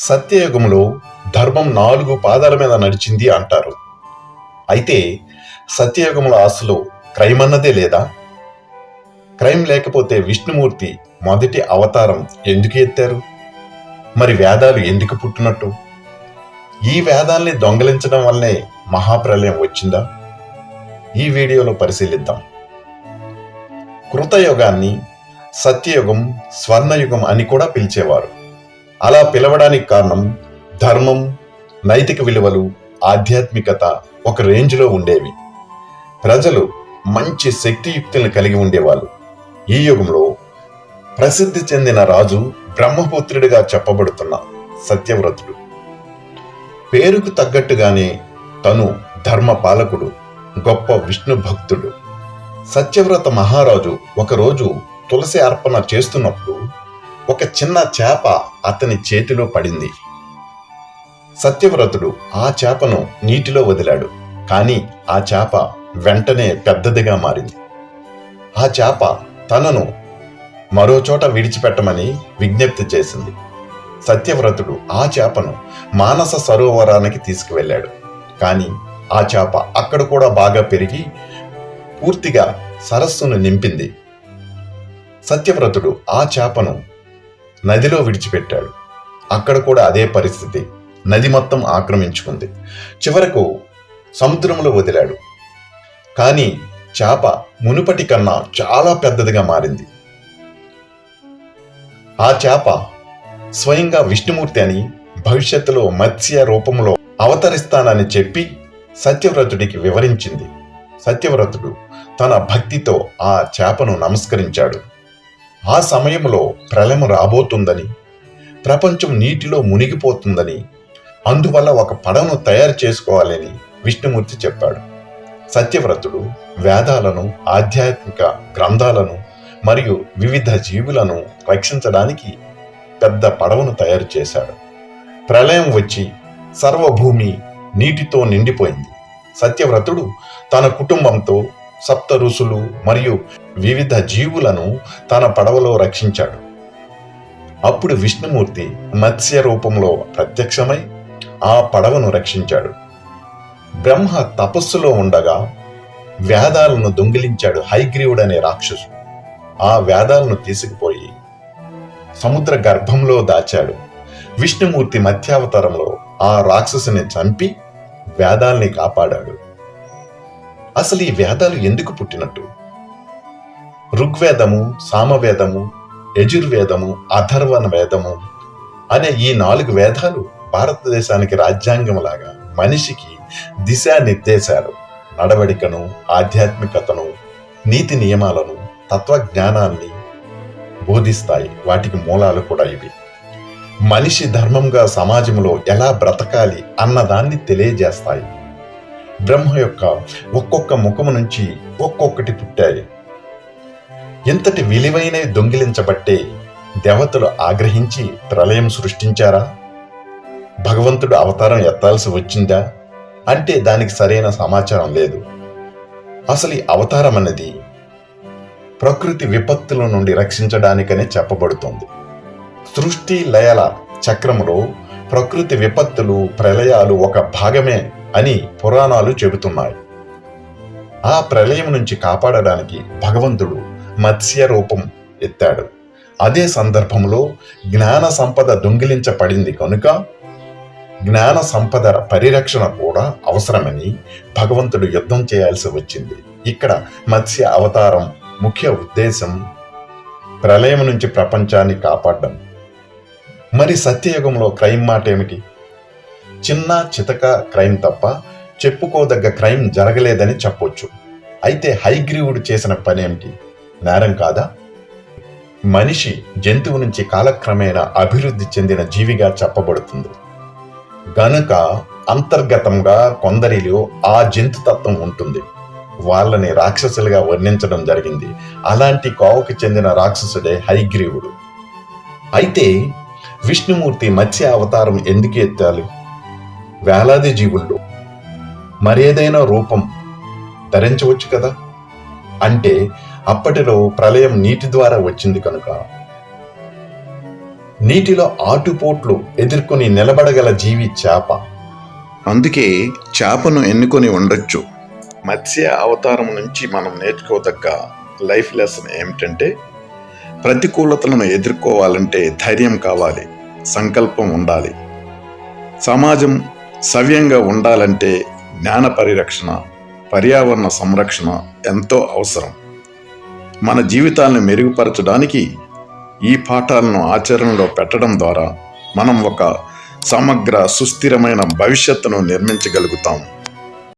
సత్యయుగంలో ధర్మం నాలుగు పాదాల మీద నడిచింది అంటారు. అయితే సత్యయుగంలో అసలు క్రైమ్ అన్నదే లేదా? క్రైమ్ లేకపోతే విష్ణుమూర్తి మొదటి అవతారం ఎందుకు ఎత్తారు? మరి వేదాలు ఎందుకు పుట్టినట్టు? ఈ వేదాల్ని దొంగలించడం వల్లే మహాప్రలయం వచ్చిందా? ఈ వీడియోలో పరిశీలిద్దాం. కృతయుగాన్ని సత్యయుగం స్వర్ణయుగం అని కూడా పిలిచేవారు. అలా పిలవడానికి కారణం ధర్మం నైతిక విలువలు ఆధ్యాత్మికత ఒక రేంజ్లో ఉండేవి. ప్రజలు మంచి శక్తియుక్తులను కలిగి ఉండేవాళ్ళు. ఈ యుగంలో ప్రసిద్ధి చెందిన రాజు బ్రహ్మపుత్రుడిగా చెప్పబడుతున్న సత్యవ్రతుడు. పేరుకు తగ్గట్టుగానే తను ధర్మ పాలకుడు గొప్ప విష్ణు భక్తుడు. సత్యవ్రత మహారాజు ఒకరోజు తులసి అర్పణ చేస్తున్నప్పుడు ఒక చిన్న చేప అతని చేతిలో పడింది. సత్యవ్రతుడు ఆ చేపను నీటిలో వదిలాడు కానీ ఆ చేప వెంటనే పెద్దదిగా మారింది. ఆ చేప తనను మరో చోట విడిచిపెట్టమని విజ్ఞప్తి చేసింది. సత్యవ్రతుడు ఆ చేపను మానస సరోవరానికి తీసుకువెళ్ళాడు కానీ ఆ చేప అక్కడ కూడా బాగా పెరిగి పూర్తిగా సరస్సును నింపింది. సత్యవ్రతుడు ఆ చేపను నదిలో విడిచిపెట్టాడు. అక్కడ కూడా అదే పరిస్థితి. నది మొత్తం ఆక్రమించుకుంది. చివరకు సముద్రంలో వదిలాడు. కానీ చేప మునుపటి కన్నా చాలా పెద్దదిగా మారింది. ఆ చేప స్వయంగా విష్ణుమూర్తి అని భవిష్యత్తులో మత్స్య రూపంలో అవతరిస్తానని చెప్పి సత్యవ్రతుడికి వివరించింది. సత్యవ్రతుడు తన భక్తితో ఆ చేపను నమస్కరించాడు. ఆ సమయంలో ప్రళయం రాబోతుందని ప్రపంచం నీటిలో మునిగిపోతుందని అందువల్ల ఒక పడవను తయారు చేసుకోవాలని విష్ణుమూర్తి చెప్పాడు. సత్యవ్రతుడు వేదాలను ఆధ్యాత్మిక గ్రంథాలను మరియు వివిధ జీవులను రక్షించడానికి పెద్ద పడవను తయారు చేశాడు. ప్రళయం వచ్చి సర్వభూమి నీటితో నిండిపోయింది. సత్యవ్రతుడు తన కుటుంబంతో సప్త ఋషులు మరియు వివిధ జీవులను తన పడవలో రక్షించాడు. అప్పుడు విష్ణుమూర్తి మత్స్య రూపంలో ప్రత్యక్షమై ఆ పడవను రక్షించాడు. బ్రహ్మ తపస్సులో ఉండగా వేదాలను దొంగిలించాడు హైగ్రీవుడనే రాక్షసు. ఆ వేదాలను తీసుకుపోయి సముద్ర గర్భంలో దాచాడు. విష్ణుమూర్తి మధ్యావతారంలో ఆ రాక్షసుని చంపి వేదాల్ని కాపాడాడు. అసలు ఈ వేదాలు ఎందుకు పుట్టినట్టు? ఋగ్వేదము సామవేదము యజుర్వేదము అథర్వణ వేదము అనే ఈ నాలుగు వేదాలు భారతదేశానికి రాజ్యాంగంలాగా మనిషికి దిశానిర్దేశాలు. నడవడికను ఆధ్యాత్మికతను నీతి నియమాలను తత్వజ్ఞానాన్ని బోధిస్తాయి. వాటికి మూలాలు కూడా ఇవి. మనిషి ధర్మంగా సమాజంలో ఎలా బ్రతకాలి అన్నదాన్ని తెలియజేస్తాయి. బ్రహ్మ యొక్క ఒక్కొక్క ముఖము నుంచి ఒక్కొక్కటి పుట్టాయి. ఇంతటి విలువైనవి దొంగిలించబట్టే దేవతలు ఆగ్రహించి ప్రళయం సృష్టించారా? భగవంతుడు అవతారం ఎత్తాల్సి వచ్చిందా? అంటే దానికి సరైన సమాచారం లేదు. అసలు ఈ అవతారం అన్నది ప్రకృతి విపత్తుల నుండి రక్షించడానికనే చెప్పబడుతుంది. సృష్టి లయల చక్రంలో ప్రకృతి విపత్తులు ప్రళయాలు ఒక భాగమే అని పురాణాలు చెబుతున్నాయి. ఆ ప్రళయం నుంచి కాపాడడానికి భగవంతుడు మత్స్య రూపం ఎత్తాడు. అదే సందర్భంలో జ్ఞాన సంపద దొంగిలించబడింది కనుక జ్ఞాన సంపద పరిరక్షణ కూడా అవసరమని భగవంతుడు యుద్ధం చేయాల్సి వచ్చింది. ఇక్కడ మత్స్య అవతారం ముఖ్య ఉద్దేశం ప్రళయం నుంచి ప్రపంచాన్ని కాపాడడం. మరి సత్యయుగంలో క్రైమ్ మాట ఏమిటి చిన్న చితక క్రైమ్ తప్ప చెప్పుకోదగ్గ క్రైమ్ జరగలేదని చెప్పొచ్చు. అయితే హైగ్రీవుడు చేసిన పనేమిటి? నేరం కాదా? మనిషి జంతువు నుంచి కాలక్రమేణా అభివృద్ధి చెందిన జీవిగా చెప్పబడుతుంది. గనుక అంతర్గతంగా కొందరిలో ఆ జంతుతత్వం ఉంటుంది. వాళ్ళని రాక్షసులుగా వర్ణించడం జరిగింది. అలాంటి కోవకు చెందిన రాక్షసుడే హైగ్రీవుడు. అయితే విష్ణుమూర్తి మత్స్య అవతారం ఎందుకు ఎత్తాలి? వేలాది జీవుల్లో మరేదైనా రూపం ధరించవచ్చు కదా? అంటే అప్పటిలో ప్రళయం నీటి ద్వారా వచ్చింది కనుక. నీటిలో ఆటుపోట్లు ఎదుర్కొని నిలబడగల జీవి చేప. అందుకే చేపను ఎన్నుకొని ఉండొచ్చు. మత్స్య అవతారం నుంచి మనం నేర్చుకోదగ్గ లైఫ్ లెసన్ ఏమిటంటే ప్రతికూలతలను ఎదుర్కోవాలంటే ధైర్యం కావాలి సంకల్పం ఉండాలి. సమాజం సవ్యంగా ఉండాలంటే జ్ఞాన పరిరక్షణ పర్యావరణ సంరక్షణ ఎంతో అవసరం. మన జీవితాలను మెరుగుపరచడానికి ఈ పాఠాలను ఆచరణలో పెట్టడం ద్వారా మనం ఒక సమగ్ర సుస్థిరమైన భవిష్యత్తును నిర్మించగలుగుతాం.